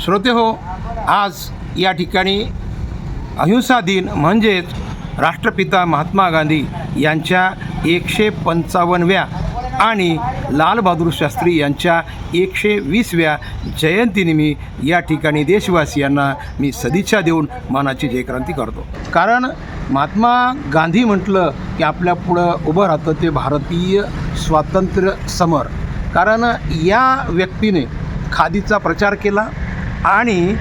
श्रोते हो आज या ठिकाणी अहिंसा दिन म्हणजेच राष्ट्रपिता महात्मा गांधी यांच्या एकशे पंचावन्नव्या आणि लालबहादूर शास्त्री यांच्या एकशे वीसव्या जयंतीनिमी या ठिकाणी देशवासियांना मी सदिच्छा देऊन मानाची जयक्रांती करतो. कारण महात्मा गांधी म्हटलं की आपल्या पुढं उभं राहतं ते भारतीय स्वातंत्र्य समर. कारण या व्यक्तीने खादीचा प्रचार केला आणि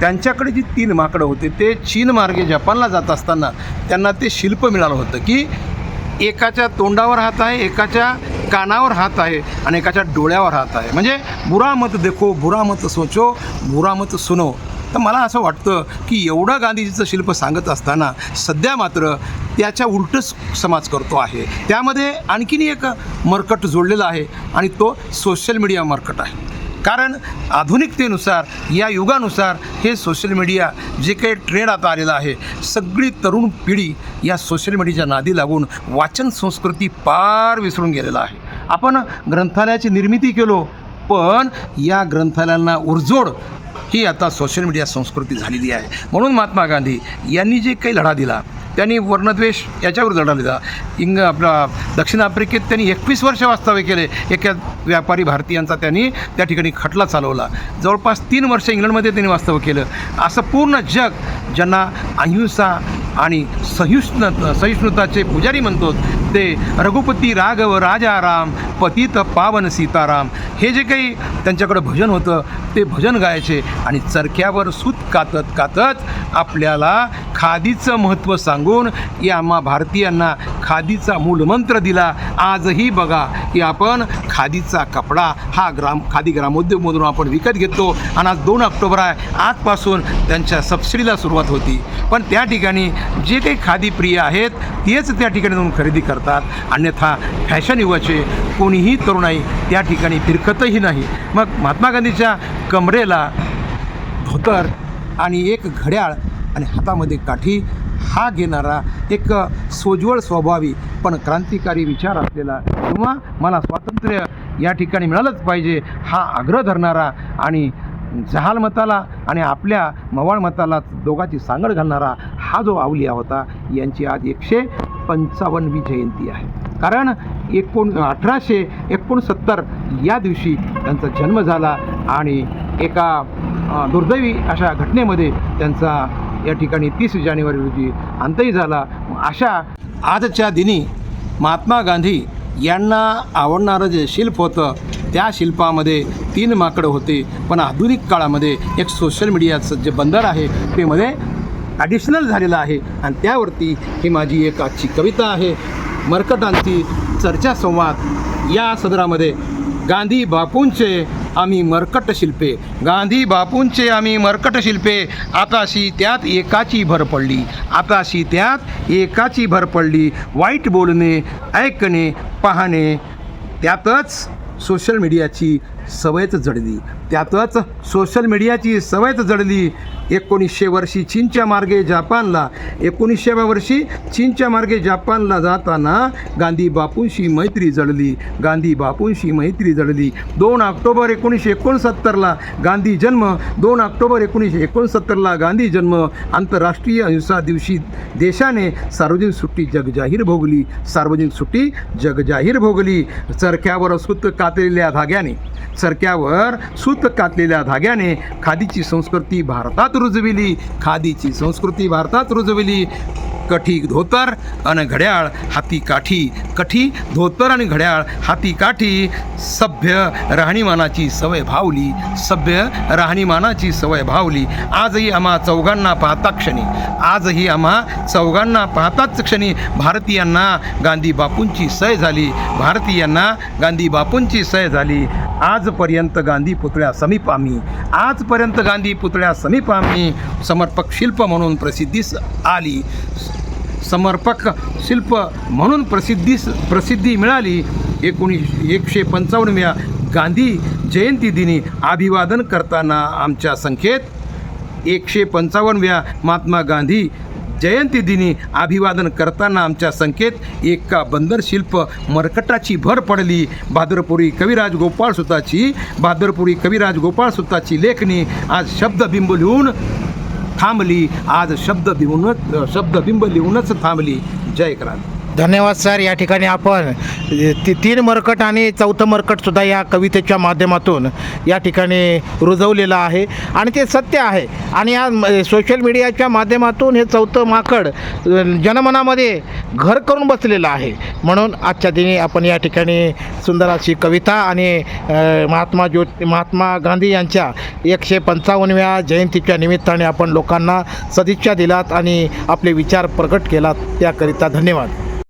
त्यांच्याकडे जी तीन माकडं होते ते चीन मार्गे जपानला जात असताना त्यांना ते शिल्प मिळालं होतं की एकाच्या तोंडावर हात आहे एकाच्या कानावर हात आहे आणि एकाच्या डोळ्यावर हात आहे. म्हणजे बुरा मत देखो बुरा मत सोचो बुरा मत सुनो. तर मला असं वाटतं की एवढं गांधीजीचं शिल्प सांगत असताना सध्या मात्र त्याच्या उलटच समाज करतो आहे. त्यामध्ये आणखीन एक मरकट जोडलेला आहे आणि तो सोशल मीडिया मरकट आहे. कारण आधुनिकतेनुसार या युगानुसार हे सोशल मीडिया जे काही ट्रेंड आता आलेला आहे सगळी तरुण पिढी या सोशल मीडियाच्या नादी लागून वाचन संस्कृती पार विसरून गेलेला आहे. आपण ग्रंथालयाची निर्मिती केलो पण या ग्रंथालयांना उरजोड ही आता सोशल मीडिया संस्कृती झालेली आहे. म्हणून महात्मा गांधी यांनी जे काही लढा दिला त्यांनी वर्णद्वेष याच्यावर लढा दिला इंग आपला दक्षिण आफ्रिकेत त्यांनी एकवीस वर्ष वास्तव्य केले. एका व्यापारी भारतीयांचा त्यांनी त्या ठिकाणी खटला चालवला. जवळपास तीन वर्ष इंग्लंडमध्ये त्यांनी वास्तव्य केलं. असं पूर्ण जग ज्यांना अहिंसा आणि सहिष्णु सहिष्णुताचे पुजारी म्हणतो ते रघुपती राघव राजाराम पतित पावन सीताराम. हे जे काही त्यांच्याकडं भजन होतं ते भजन गायचे आणि चरख्यावर सूत कातत कातत आपल्याला खादीचं महत्त्व सांगून या आम्हा भारतीयांना खादीचा मूलमंत्र दिला. आजही बघा की आपण खादीचा कपडा हा ग्राम खादी ग्रामोद्योगमधून आपण विकत घेतो. आणि आज दोन ऑक्टोबर आहे. आजपासून त्यांच्या सबसिडीला सुरुवात होती. पण त्या ठिकाणी जे काही खादी प्रिय आहेत तेच त्या ठिकाणी जाऊन खरेदी करतात. अन्यथा फॅशन युगाचे कोणीही तरुणाई त्या ठिकाणी फिरकतही नाही. मग महात्मा गांधीच्या कमरेला धोतर आणि एक घड्याळ आणि हातामध्ये काठी हा घेणारा एक सोज्वळ स्वभावी पण क्रांतिकारी विचार असलेला किंवा मला स्वातंत्र्य या ठिकाणी मिळालंच पाहिजे हा आग्रह धरणारा आणि जहाल मताला आणि आपल्या मवाळ मताला दोघाची सांगड घालणारा हा जो आवलिया होता यांची आज एकशे पंचावन्नवी जयंती आहे. कारण एकोण अठराशे एकोणसत्तर या दिवशी त्यांचा जन्म झाला आणि एका दुर्दैवी अशा घटनेमध्ये त्यांचा या ठिकाणी तीस जानेवारी रोजी अंतही झाला. अशा आजच्या दिनी महात्मा गांधी यांना आवडणारं जे शिल्प होतं त्या शिल्पामध्ये तीन माकडं होते. पण आधुनिक काळामध्ये एक सोशल मीडियाचं जे बंदर आहे ते मध्ये ॲडिशनल झालेलं आहे. आणि त्यावरती ही माझी एक आजची कविता आहे. मर्कटांची चर्चा संवाद या सदरामध्ये गांधी बापूंचे आम्ही मरकट शिल्पे. गांधी बापूंचे आम्ही मरकट शिल्पे. आताशी त्यात एकाची भर पडली. आताशी त्यात एकाची भर पडली. वाईट बोलणे ऐकणे पाहणे त्यातच सोशल मीडियाची सवयच जडली. त्यातच सोशल मीडियाची सवयच जडली. एकोणीसशे वर्षी चीनच्या मार्गे जपानला. एकोणीसशेव्या वर्षी चीनच्या मार्गे जपानला जाताना गांधी बापूंशी मैत्री जडली. गांधी बापूंशी मैत्री जडली. दोन ऑक्टोबर एकोणीसशे एकोणसत्तरला गांधी जन्म. दोन ऑक्टोबर एकोणीसशे एकोणसत्तरला गांधी जन्म. आंतरराष्ट्रीय अहिंसा दिवशी देशाने सार्वजनिक सुट्टी जगजाहीर भोगली. सार्वजनिक सुट्टी जगजाहीर भोगली. चरख्यावर सूत कातलेल्या धाग्याने. चरख्यावर सुत कातलेल्या धाग्याने खादीची संस्कृती भारतात रुजविली. खादीची संस्कृती भारतात रुजविली. कठी धोतर आणि घड्याळ हाती काठी. कठी धोतर आणि घड्याळ हाती काठी. सभ्य राहणीमानाची सवय भावली. सभ्य राहणीमानाची सवय भावली. आजही आम्हा चौघांना पाहता क्षणी. आजही आम्हा चौघांना पाहताच क्षणी भारतीयांना गांधी बापूंची सय झाली. भारतीयांना गांधी बापूंची सय झाली. आजपर्यंत गांधी पुतळ्या समीप आम्ही. आजपर्यंत गांधी पुतळ्या समीप आम्ही. समर्पक शिल्प म्हणून प्रसिद्धीस आली. समर्पक शिल्प म्हणून प्रसिद्धीस प्रसिद्धी मिळाली. एकोणीस एकशे पंचावन्नव्या गांधी जयंती दिनी अभिवादन करताना आमच्या संख्येत एकशे पंचावन्नव्या महात्मा गांधी जयंती दिनी अभिवादन करताना आमच्या संकेत एका बंदर शिल्प मरकटाची भर पडली. भादरपुरी कविराज गोपाळ सुताची भादरपुरी कविराज गोपाळ सुताची लेखणी आज शब्दबिंब लिहून थांबली. आज शब्दबिंबूनच शब्दबिंब लिहूनच थांबली. जय क्रांती धन्यवाद सर. या ठिकाणी आपण ती तीन मरकट आणि चौथं मरकटसुद्धा या कवितेच्या माध्यमातून या ठिकाणी रुजवलेलं आहे. आणि ते सत्य आहे. आणि या म- सोशल मीडियाच्या माध्यमातून हे चौथं माकड जनमनामध्ये घर करून बसलेलं आहे. म्हणून आजच्या दिनी आपण या ठिकाणी सुंदर अशी कविता आणि महात्मा ज्योत महात्मा गांधी यांच्या एकशे पंचावन्नव्या जयंतीच्या निमित्ताने आपण लोकांना सदिच्छा दिलात आणि आपले विचार प्रकट केलात. त्याकरिता धन्यवाद.